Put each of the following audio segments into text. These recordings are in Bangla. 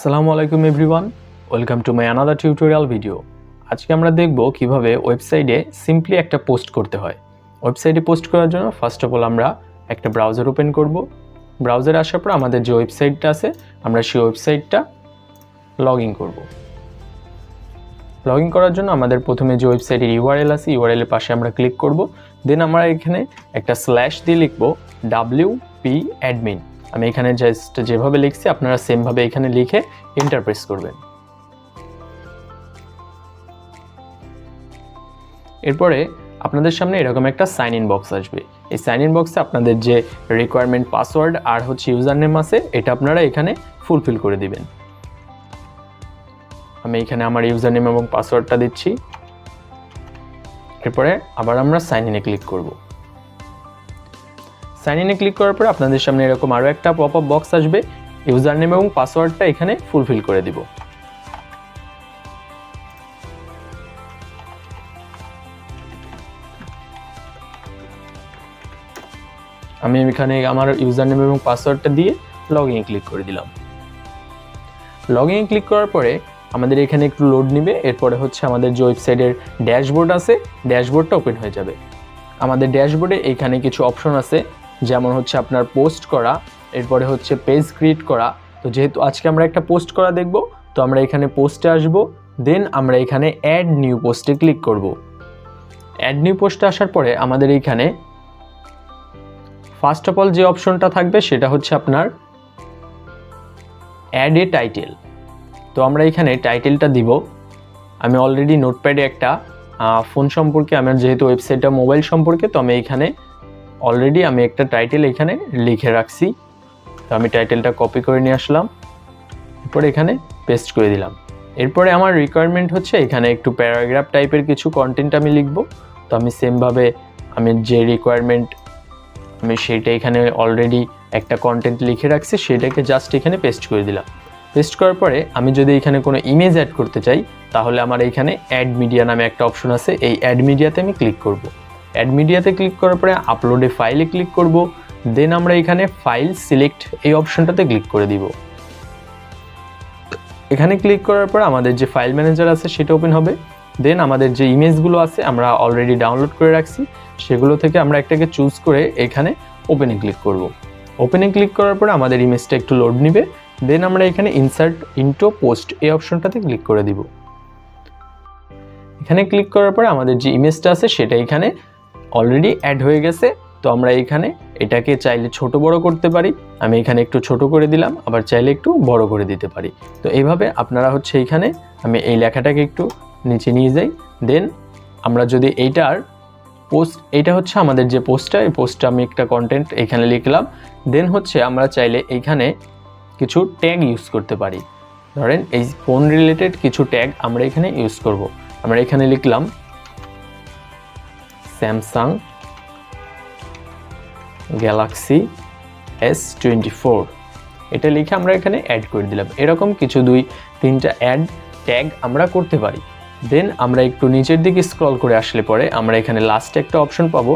আসসালামু আলাইকুম everyone, welcome to my another tutorial video. আজকে আমরা দেখব কীভাবে ওয়েবসাইটে সিম্পলি একটা পোস্ট করতে হয়। ওয়েবসাইটে পোস্ট করার জন্য ফার্স্ট অফ অল আমরা একটা ব্রাউজার ওপেন করব। ব্রাউজারে আসার পর আমাদের যে ওয়েবসাইটটা আছে, আমরা সেই ওয়েবসাইটটা লগ ইন করব। লগ ইন করার জন্য আমাদের প্রথমে যে ওয়েবসাইটের ইউআরএল আছে ইউআরএল এর পাশে আমরা ক্লিক করব। দেন আমরা এখানে একটা স্ল্যাশ দিয়ে লিখব ডাব্লিউ পি অ্যাডমিন আমি এখানে জাস্ট যেভাবে লিখছি, আপনারা সেমভাবে এখানে লিখে এন্টার প্রেস করবেন। এরপরে আপনাদের সামনে এরকম একটা সাইন ইন বক্স আসবে। এই সাইন ইন বক্সে আপনাদের যে রিকোয়ারমেন্ট পাসওয়ার্ড আর হচ্ছে ইউজার নেম আছে, এটা আপনারা এখানে ফুলফিল করে দিবেন। আমি এখানে আমার ইউজার নেম এবং পাসওয়ার্ডটা দিচ্ছি। এরপরে আবার আমরা সাইন ইনে ক্লিক করব। সাইন ইনে ক্লিক করার পরে আপনাদের সামনে এরকম আরও একটা পপ আপ বক্স আসবে। ইউজার নেম এবং পাসওয়ার্ডটা এখানে ফুলফিল করে দিব। আমি এখানে আমার ইউজার নেম এবং পাসওয়ার্ডটা দিয়ে লগ ইন ক্লিক করে দিলাম। লগ ইন ক্লিক করার পরে আমাদের এখানে একটু লোড নিবে। এরপরে হচ্ছে আমাদের যে ওয়েবসাইটের ড্যাশবোর্ড আছে ড্যাশবোর্ডটা ওপেন হয়ে যাবে। আমাদের ড্যাশবোর্ডে এইখানে কিছু অপশন আছে। যেমন হচ্ছে আপনার পোস্ট করা, এরপরে হচ্ছে পেজ ক্রিয়েট করা। তো যেহেতু আজকে আমরা একটা পোস্ট করা দেখব, তো আমরা এখানে পোস্টে আসব দেন আমরা এখানে অ্যাড নিউ পোস্টে ক্লিক করব। অ্যাড নিউ পোস্টে আসার পরে আমাদের এইখানে ফার্স্ট অফ অল যে অপশনটা থাকবে সেটা হচ্ছে আপনার অ্যাড এ টাইটেল তো আমরা এখানে টাইটেলটা দিব। আমি অলরেডি নোটপ্যাডে একটা ফোন সম্পর্কে, আমার যেহেতু ওয়েবসাইটটা মোবাইল সম্পর্কে, তো আমি এখানে অলরেডি আমি একটা টাইটেল এখানে লিখে রাখছি। তো আমি টাইটেলটা কপি করে নিয়ে আসলাম। এরপরে এখানে পেস্ট করে দিলাম। এরপরে আমার রিকোয়ারমেন্ট হচ্ছে এখানে একটু প্যারাগ্রাফ টাইপের কিছু কন্টেন্ট আমি লিখব। তো আমি সেমভাবে আমি যে রিকোয়ারমেন্ট আমি সেইটা এখানে অলরেডি একটা কন্টেন্ট লিখে রাখছি, সেটাকে জাস্ট এখানে পেস্ট করে দিলাম। পেস্ট করার পরে আমি যদি এখানে কোনো ইমেজ অ্যাড করতে চাই, তাহলে আমার এখানে অ্যাড মিডিয়া নামে একটা অপশন আছে। এই অ্যাড মিডিয়াতে আমি ক্লিক করব। অ্যাড মিডিয়াতে ক্লিক করার পরে আপলোডে ফাইলে ক্লিক করব দেন আমরা এখানে ফাইল সিলেক্ট এই অপশনটাতে ক্লিক করে দিব। এখানে ক্লিক করার পর আমাদের যে ফাইল ম্যানেজার আছে সেটা ওপেন হবে দেন আমাদের যে ইমেজগুলো আছে আমরা অলরেডি ডাউনলোড করে রাখছি, সেগুলো থেকে আমরা একটাকে চুজ করে এখানে ওপেনে ক্লিক করব। ওপেনে ক্লিক করার পরে আমাদের ইমেজটা একটু লোড নিবে দেন আমরা এখানে ইনসার্ট ইনটো পোস্ট এই অপশনটাতে ক্লিক করে দিব। এখানে ক্লিক করার পরে আমাদের যে ইমেজটা আছে সেটা এখানে অলরেডি অ্যাড হয়ে গেছে, তো আমরা এখানে এটাকে চাইলে ছোট বড় করতে পারি। আমি এখানে একটু ছোট করে দিলাম, আবার চাইলে একটু বড় করে দিতে পারি। তো এইভাবে আপনারা হচ্ছে এইখানে আমি এই লেখাটাকে একটু নিচে নিয়ে যাই। দেন আমরা যদি এইটার পোস্ট এইটা হচ্ছে আমাদের যে পোস্টটা এই পোস্টটা আমি একটা কন্টেন্ট এখানে লিখলাম। দেন হচ্ছে আমরা চাইলে এইখানে কিছু ট্যাগ ইউজ করতে পারি। ধরেন এই ফোন রিলেটেড কিছু ট্যাগ আমরা এখানে ইউজ করব। আমরা এখানে লিখলাম Samsung Galaxy S twenty four এটা লিখে আমরা এখানে অ্যাড করে দিলাম। এরকম কিছু দুই, তিনটা অ্যাড ট্যাগ আমরা করতে পারি। দেন আমরা একটু নিচের দিকে স্ক্রল করে আসলে পরে আমরা এখানে লাস্টে একটা অপশন পাবো।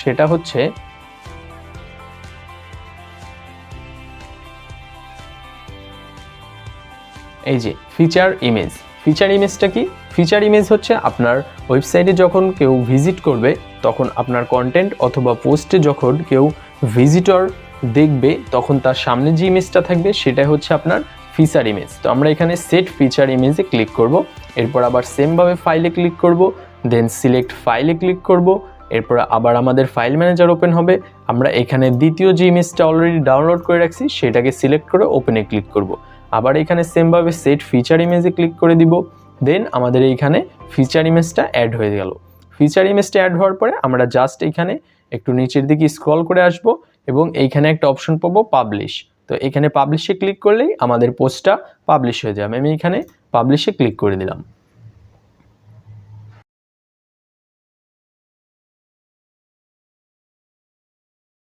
সেটা হচ্ছে এই যে ফিচার ইমেজ ফিচার ইমেজটা কি? ফিচার ইমেজ হচ্ছে আপনার ওয়েবসাইটে যখন কেউ ভিজিট করবে, তখন আপনার কন্টেন্ট অথবা পোস্টে যখন কেউ ভিজিটর দেখবে, তখন তার সামনে যে ইমেজটা থাকবে সেটা হচ্ছে আপনার ফিচার ইমেজ তো আমরা এখানে সেট ফিচার ইমেজে ক্লিক করব, এরপর আবার সেমভাবে ফাইলে ক্লিক করব দেন সিলেক্ট ফাইলে ক্লিক করব, এরপর আবার আমাদের ফাইল ম্যানেজার ওপেন হবে। আমরা এখানে দ্বিতীয় যে ইমেজটা অলরেডি ডাউনলোড করে রাখছি, সেটাকে সিলেক্ট করে ওপেনে ক্লিক করব। আবার এখানে সেমভাবে সেট ফিচার ইমেজে ক্লিক করে দিব দেন আমাদের এইখানে ফিচার ইমেজটা অ্যাড হয়ে গেল। ফিচার ইমেজটা অ্যাড হওয়ার পরে আমরা জাস্ট এখানে একটু নিচের দিকে স্ক্রল করে আসব এবং এইখানে একটা অপশন পাবো পাবলিশ তো এখানে পাবলিশে ক্লিক করলেই আমাদের পোস্টটা পাবলিশ হয়ে যাবে। আমি এখানে পাবলিশে ক্লিক করে দিলাম।